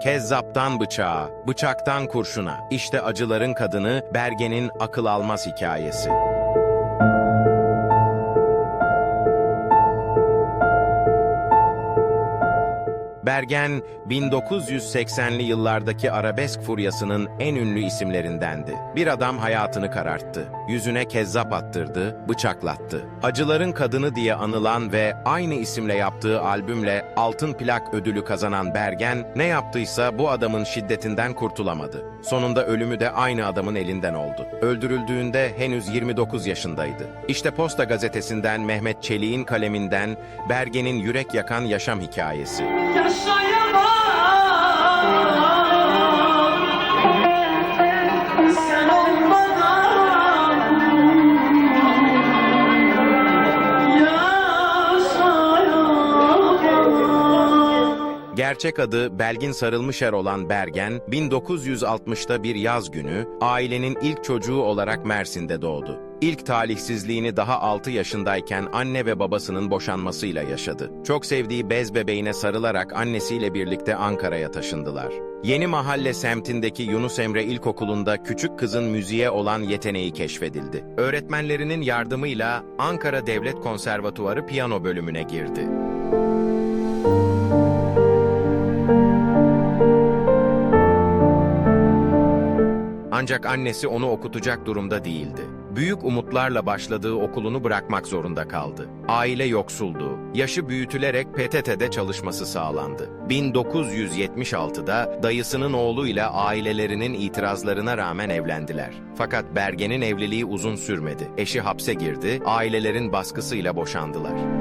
Kezzaptan bıçağa, bıçaktan kurşuna. İşte acıların kadını Bergen'in akıl almaz hikayesi. Bergen, 1980'li yıllardaki arabesk furyasının en ünlü isimlerindendi. Bir adam hayatını kararttı. Yüzüne kezzap attırdı, bıçaklattı. Acıların Kadını diye anılan ve aynı isimle yaptığı albümle altın plak ödülü kazanan Bergen, ne yaptıysa bu adamın şiddetinden kurtulamadı. Sonunda ölümü de aynı adamın elinden oldu. Öldürüldüğünde henüz 29 yaşındaydı. İşte Posta gazetesinden Mehmet Çelik'in kaleminden Bergen'in yürek yakan yaşam hikayesi. Yaşayamam Gerçek adı Belgin Sarılmışer olan Bergen, 1960'ta bir yaz günü ailenin ilk çocuğu olarak Mersin'de doğdu. İlk talihsizliğini daha 6 yaşındayken anne ve babasının boşanmasıyla yaşadı. Çok sevdiği bez bebeğine sarılarak annesiyle birlikte Ankara'ya taşındılar. Yeni Mahalle semtindeki Yunus Emre İlkokulu'nda küçük kızın müziğe olan yeteneği keşfedildi. Öğretmenlerinin yardımıyla Ankara Devlet Konservatuvarı piyano bölümüne girdi. Ancak annesi onu okutacak durumda değildi. Büyük umutlarla başladığı okulunu bırakmak zorunda kaldı. Aile yoksuldu. Yaşı büyütülerek PTT'de çalışması sağlandı. 1976'da dayısının oğluyla ailelerinin itirazlarına rağmen evlendiler. Fakat Bergen'in evliliği uzun sürmedi. Eşi hapse girdi, ailelerin baskısıyla boşandılar.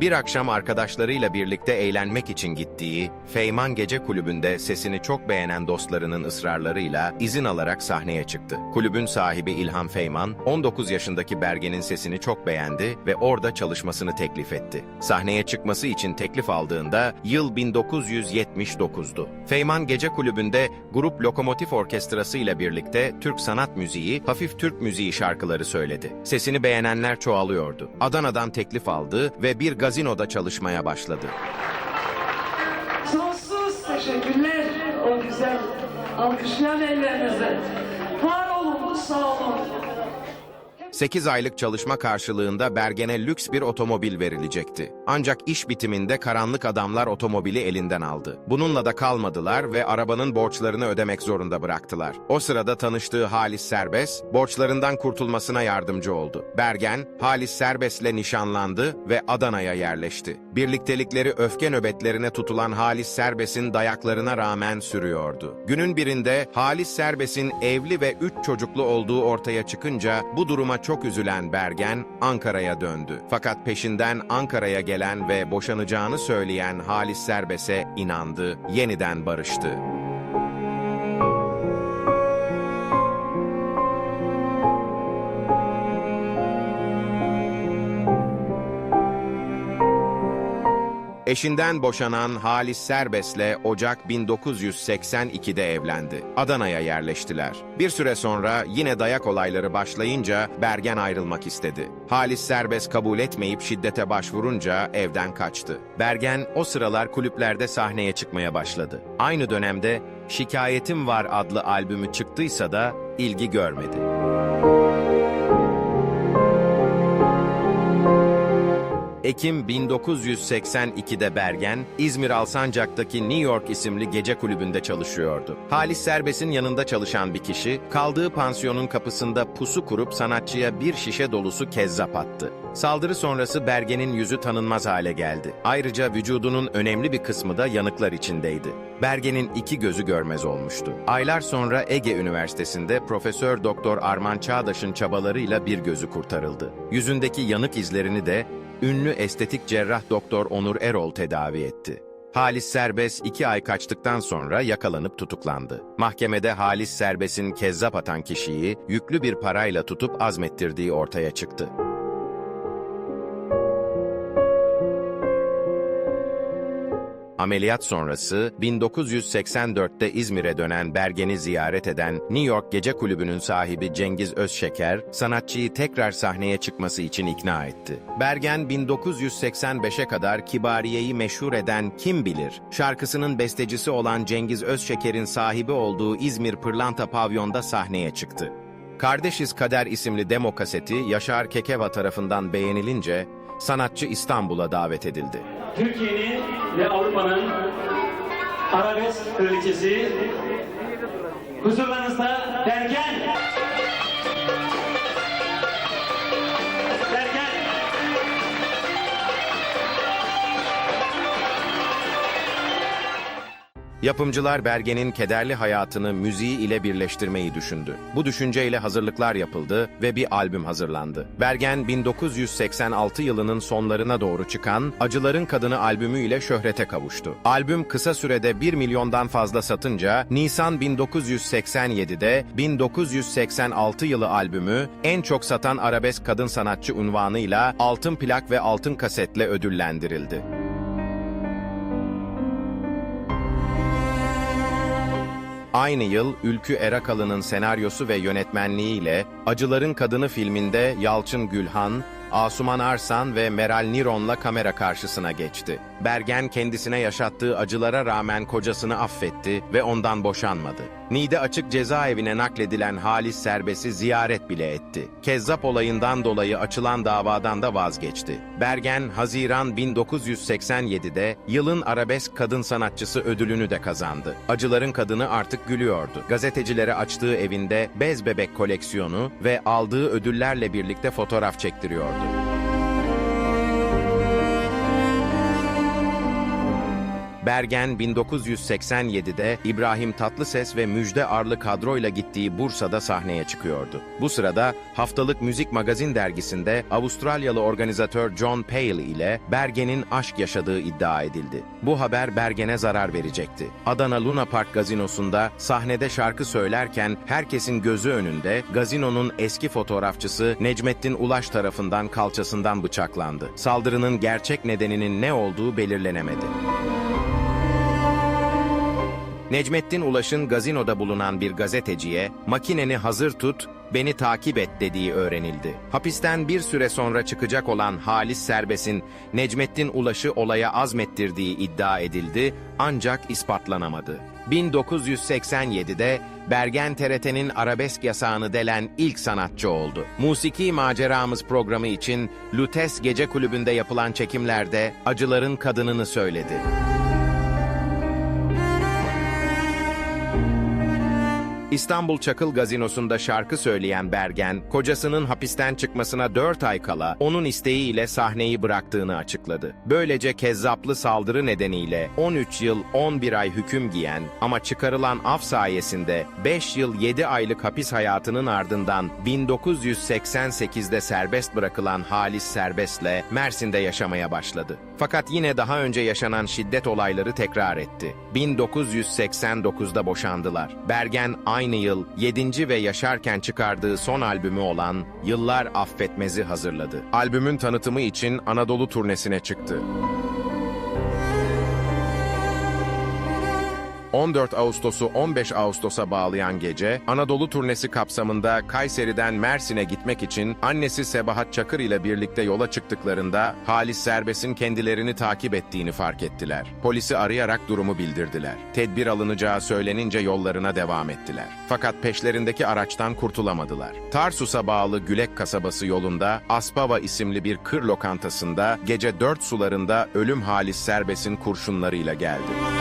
Bir akşam arkadaşlarıyla birlikte eğlenmek için gittiği Feyman Gece Kulübü'nde sesini çok beğenen dostlarının ısrarlarıyla izin alarak sahneye çıktı. Kulübün sahibi İlhan Feyman, 19 yaşındaki Bergen'in sesini çok beğendi ve orada çalışmasını teklif etti. Sahneye çıkması için teklif aldığında yıl 1979'du. Feyman Gece Kulübü'nde grup Lokomotif Orkestrası ile birlikte Türk sanat müziği, hafif Türk müziği şarkıları söyledi. Sesini beğenenler çoğalıyordu. Adana'dan teklif aldı ve bir gazinoda çalışmaya başladı. Sonsuz teşekkürler o güzel alkışlayan ellerinize. Var olun, sağ olun. 8 aylık çalışma karşılığında Bergen'e lüks bir otomobil verilecekti. Ancak iş bitiminde karanlık adamlar otomobili elinden aldı. Bununla da kalmadılar ve arabanın borçlarını ödemek zorunda bıraktılar. O sırada tanıştığı Halis Serbest, borçlarından kurtulmasına yardımcı oldu. Bergen, Halis Serbest'le nişanlandı ve Adana'ya yerleşti. Birliktelikleri öfke nöbetlerine tutulan Halis Serbest'in dayaklarına rağmen sürüyordu. Günün birinde Halis Serbest'in evli ve 3 çocuklu olduğu ortaya çıkınca bu duruma çok üzülen Bergen Ankara'ya döndü. Fakat peşinden Ankara'ya gelen ve boşanacağını söyleyen Halis Serbest'e inandı, yeniden barıştı. Eşinden boşanan Halis Serbest'le Ocak 1982'de evlendi. Adana'ya yerleştiler. Bir süre sonra yine dayak olayları başlayınca Bergen ayrılmak istedi. Halis Serbest kabul etmeyip şiddete başvurunca evden kaçtı. Bergen o sıralar kulüplerde sahneye çıkmaya başladı. Aynı dönemde Şikayetim Var adlı albümü çıktıysa da ilgi görmedi. Ekim 1982'de Bergen, İzmir Alsancak'taki New York isimli gece kulübünde çalışıyordu. Halis Serbest'in yanında çalışan bir kişi, kaldığı pansiyonun kapısında pusu kurup sanatçıya bir şişe dolusu kezzap attı. Saldırı sonrası Bergen'in yüzü tanınmaz hale geldi. Ayrıca vücudunun önemli bir kısmı da yanıklar içindeydi. Bergen'in iki gözü görmez olmuştu. Aylar sonra Ege Üniversitesi'nde Profesör Doktor Arman Çağdaş'ın çabalarıyla bir gözü kurtarıldı. Yüzündeki yanık izlerini de ünlü estetik cerrah Doktor Onur Erol tedavi etti. Halis Serbest iki ay kaçtıktan sonra yakalanıp tutuklandı. Mahkemede Halis Serbest'in kezzap atan kişiyi yüklü bir parayla tutup azmettirdiği ortaya çıktı. Ameliyat sonrası 1984'te İzmir'e dönen Bergen'i ziyaret eden New York Gece Kulübü'nün sahibi Cengiz Özşeker, sanatçıyı tekrar sahneye çıkması için ikna etti. Bergen 1985'e kadar Kibariye'yi meşhur eden Kim Bilir şarkısının bestecisi olan Cengiz Özşeker'in sahibi olduğu İzmir Pırlanta Pavyon'da sahneye çıktı. Kardeşiz Kader isimli demo kaseti Yaşar Kekeva tarafından beğenilince sanatçı İstanbul'a davet edildi. Türkiye'nin ve Avrupa'nın arabesk kraliçesi huzurlarınızda Bergen. Yapımcılar Bergen'in kederli hayatını müziği ile birleştirmeyi düşündü. Bu düşünceyle hazırlıklar yapıldı ve bir albüm hazırlandı. Bergen 1986 yılının sonlarına doğru çıkan Acıların Kadını albümüyle şöhrete kavuştu. Albüm kısa sürede 1 milyondan fazla satınca Nisan 1987'de 1986 yılı albümü en çok satan arabesk kadın sanatçı unvanıyla altın plak ve altın kasetle ödüllendirildi. Aynı yıl Ülkü Erakalı'nın senaryosu ve yönetmenliğiyle Acıların Kadını filminde Yalçın Gülhan, Asuman Arsan ve Meral Niron'la kamera karşısına geçti. Bergen kendisine yaşattığı acılara rağmen kocasını affetti ve ondan boşanmadı. Niğde Açık Cezaevine nakledilen Halis Serbest'i ziyaret bile etti. Kezzap olayından dolayı açılan davadan da vazgeçti. Bergen, Haziran 1987'de yılın arabesk kadın sanatçısı ödülünü de kazandı. Acıların kadını artık gülüyordu. Gazetecilere açtığı evinde bez bebek koleksiyonu ve aldığı ödüllerle birlikte fotoğraf çektiriyordu. Bergen 1987'de İbrahim Tatlıses ve Müjde Arlı kadroyla gittiği Bursa'da sahneye çıkıyordu. Bu sırada haftalık müzik magazin dergisinde Avustralyalı organizatör John Pale ile Bergen'in aşk yaşadığı iddia edildi. Bu haber Bergen'e zarar verecekti. Adana Luna Park gazinosunda sahnede şarkı söylerken herkesin gözü önünde gazinonun eski fotoğrafçısı Necmettin Ulaş tarafından kalçasından bıçaklandı. Saldırının gerçek nedeninin ne olduğu belirlenemedi. Necmettin Ulaş'ın gazinoda bulunan bir gazeteciye makineni hazır tut, beni takip et dediği öğrenildi. Hapisten bir süre sonra çıkacak olan Halis Serbest'in Necmettin Ulaş'ı olaya azmettirdiği iddia edildi ancak ispatlanamadı. 1987'de Bergen TRT'nin arabesk yasağını delen ilk sanatçı oldu. Musiki Maceramız programı için Lutes Gece Kulübü'nde yapılan çekimlerde acıların kadınını söyledi. İstanbul Çakıl Gazinosu'nda şarkı söyleyen Bergen, kocasının hapisten çıkmasına 4 ay kala onun isteğiyle sahneyi bıraktığını açıkladı. Böylece kezzaplı saldırı nedeniyle 13 yıl 11 ay hüküm giyen ama çıkarılan af sayesinde 5 yıl 7 aylık hapis hayatının ardından 1988'de serbest bırakılan Halis Serbest'le Mersin'de yaşamaya başladı. Fakat yine daha önce yaşanan şiddet olayları tekrar etti. 1989'da boşandılar. Bergen aynı yıl 7. ve yaşarken çıkardığı son albümü olan Yıllar Affetmez'i hazırladı. Albümün tanıtımı için Anadolu turnesine çıktı. 14 Ağustos'u 15 Ağustos'a bağlayan gece, Anadolu turnesi kapsamında Kayseri'den Mersin'e gitmek için annesi Sebahat Çakır ile birlikte yola çıktıklarında Halis Serbest'in kendilerini takip ettiğini fark ettiler. Polisi arayarak durumu bildirdiler. Tedbir alınacağı söylenince yollarına devam ettiler. Fakat peşlerindeki araçtan kurtulamadılar. Tarsus'a bağlı Gülek kasabası yolunda Aspava isimli bir kır lokantasında gece dört sularında ölüm Halis Serbest'in kurşunlarıyla geldi.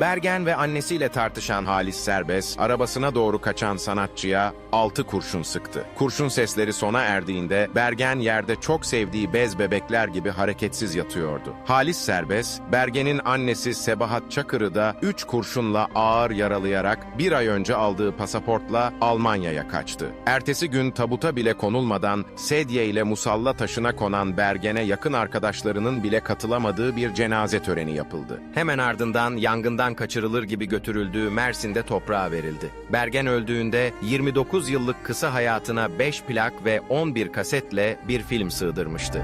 Bergen ve annesiyle tartışan Halis Serbest, arabasına doğru kaçan sanatçıya altı kurşun sıktı. Kurşun sesleri sona erdiğinde Bergen yerde çok sevdiği bez bebekler gibi hareketsiz yatıyordu. Halis Serbest, Bergen'in annesi Sebahat Çakır'ı da üç kurşunla ağır yaralayarak bir ay önce aldığı pasaportla Almanya'ya kaçtı. Ertesi gün tabuta bile konulmadan sedye ile musalla taşına konan Bergen'e yakın arkadaşlarının bile katılamadığı bir cenaze töreni yapıldı. Hemen ardından yangından kaçırılır gibi götürüldüğü Mersin'de toprağa verildi. Bergen öldüğünde 29 yıllık kısa hayatına 5 plak ve 11 kasetle bir film sığdırmıştı.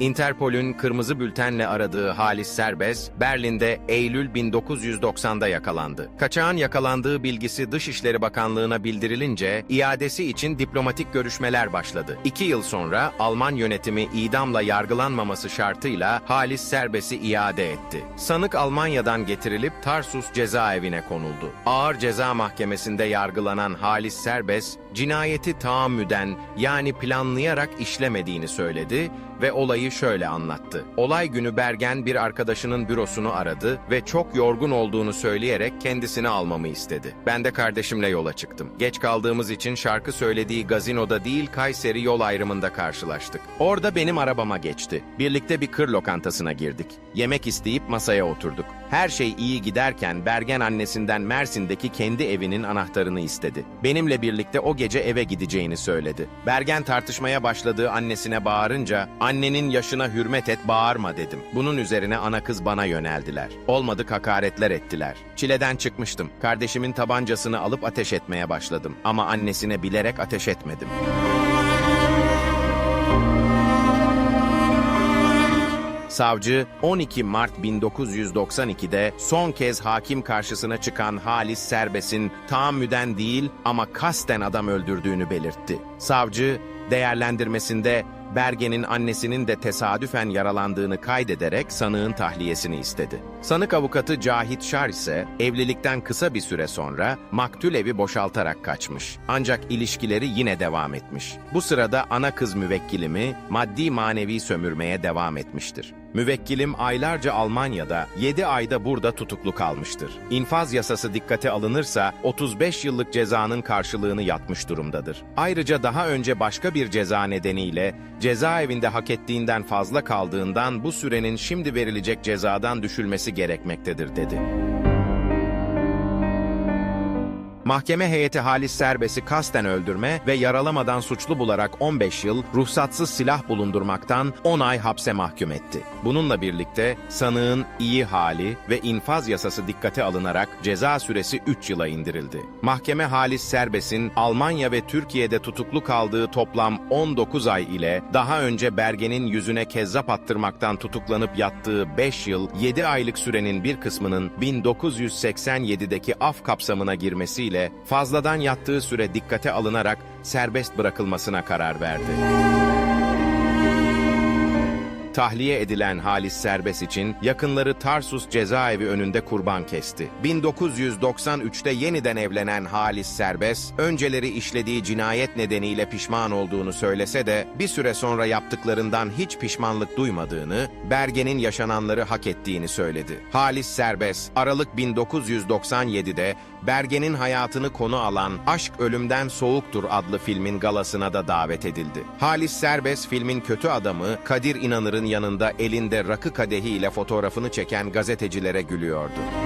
Interpol'ün kırmızı bültenle aradığı Halis Serbest, Berlin'de Eylül 1990'da yakalandı. Kaçağın yakalandığı bilgisi Dışişleri Bakanlığı'na bildirilince, iadesi için diplomatik görüşmeler başladı. İki yıl sonra Alman yönetimi idamla yargılanmaması şartıyla Halis Serbest'i iade etti. Sanık Almanya'dan getirilip Tarsus cezaevine konuldu. Ağır Ceza Mahkemesi'nde yargılanan Halis Serbest, cinayeti tahammüden yani planlayarak işlemediğini söyledi ve olayı şöyle anlattı. Olay günü Bergen bir arkadaşının bürosunu aradı ve çok yorgun olduğunu söyleyerek kendisini almamı istedi. Ben de kardeşimle yola çıktım. Geç kaldığımız için şarkı söylediği gazinoda değil Kayseri yol ayrımında karşılaştık. Orada benim arabama geçti. Birlikte bir kır lokantasına girdik. Yemek isteyip masaya oturduk. Her şey iyi giderken Bergen annesinden Mersin'deki kendi evinin anahtarını istedi. Benimle birlikte o gece eve gideceğini söyledi. Bergen tartışmaya başladığı annesine bağırınca annenin yaşına hürmet et bağırma dedim. Bunun üzerine ana kız bana yöneldiler. Olmadık hakaretler ettiler. Çileden çıkmıştım. Kardeşimin tabancasını alıp ateş etmeye başladım. Ama annesine bilerek ateş etmedim. Savcı 12 Mart 1992'de son kez hakim karşısına çıkan Halis Serbest'in tahammüden değil ama kasten adam öldürdüğünü belirtti. Savcı değerlendirmesinde Bergen'in annesinin de tesadüfen yaralandığını kaydederek sanığın tahliyesini istedi. Sanık avukatı Cahit Şar ise evlilikten kısa bir süre sonra maktul evi boşaltarak kaçmış. Ancak ilişkileri yine devam etmiş. Bu sırada ana kız müvekkilimi maddi manevi sömürmeye devam etmiştir. Müvekkilim aylarca Almanya'da, 7 ayda burada tutuklu kalmıştır. İnfaz yasası dikkate alınırsa 35 yıllık cezanın karşılığını yatmış durumdadır. Ayrıca daha önce başka bir ceza nedeniyle cezaevinde hak ettiğinden fazla kaldığından bu sürenin şimdi verilecek cezadan düşülmesi gerekmektedir dedi. Mahkeme heyeti Halis Serbest'i kasten öldürme ve yaralamadan suçlu bularak 15 yıl ruhsatsız silah bulundurmaktan 10 ay hapse mahkum etti. Bununla birlikte sanığın iyi hali ve infaz yasası dikkate alınarak ceza süresi 3 yıla indirildi. Mahkeme Halis Serbest'in Almanya ve Türkiye'de tutuklu kaldığı toplam 19 ay ile daha önce Bergen'in yüzüne kezzap attırmaktan tutuklanıp yattığı 5 yıl 7 aylık sürenin bir kısmının 1987'deki af kapsamına girmesiyle fazladan yattığı süre dikkate alınarak serbest bırakılmasına karar verdi. Tahliye edilen Halis Serbest için yakınları Tarsus cezaevi önünde kurban kesti. 1993'te yeniden evlenen Halis Serbest, önceleri işlediği cinayet nedeniyle pişman olduğunu söylese de bir süre sonra yaptıklarından hiç pişmanlık duymadığını, Bergen'in yaşananları hak ettiğini söyledi. Halis Serbest, Aralık 1997'de Bergen'in hayatını konu alan Aşk Ölümden Soğuktur adlı filmin galasına da davet edildi. Halis Serbest filmin kötü adamı Kadir İnanır'ın yanında elinde rakı kadehi ile fotoğrafını çeken gazetecilere gülüyordu.